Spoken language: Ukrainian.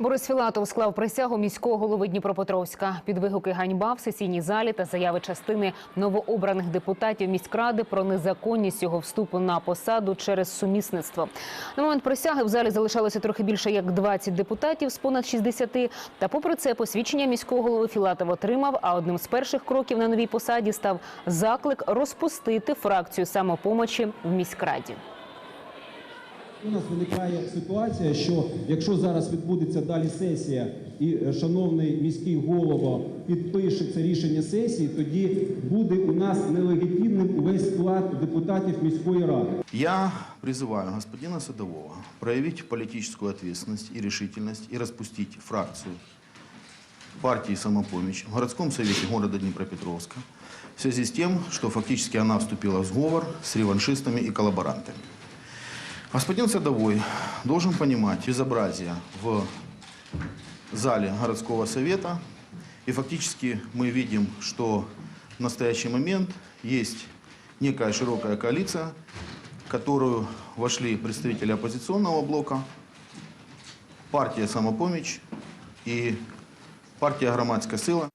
Борис Філатов склав присягу міського голови Дніпропетровська. Під вигуки ганьба в сесійній залі та заяви частини новообраних депутатів міськради про незаконність його вступу на посаду через сумісництво. На момент присяги в залі залишалося трохи більше як 20 депутатів з понад 60. Та попри це посвідчення міського голови Філатов отримав. А одним з перших кроків на новій посаді став заклик розпустити фракцію самопомочі в міськраді. У нас виникає ситуація, що якщо зараз відбудеться далі сесія, і е, шановний міський голова підпише це рішення сесії, тоді буде у нас нелегітимним увесь склад депутатів міської ради. Я призываю господина Садового проявить политическую ответственность и решительность и распустить фракцию партии «Самопомощь» в городском совете города Днепропетровска в связи с тем, что фактически она вступила в сговор с реваншистами и коллаборантами. Господин Садовой должен понимать безобразие в зале городского совета. И фактически мы видим, что в настоящий момент есть некая широкая коалиция, в которую вошли представители оппозиционного блока, партия «Самопомощь» и партия «Громадская сила».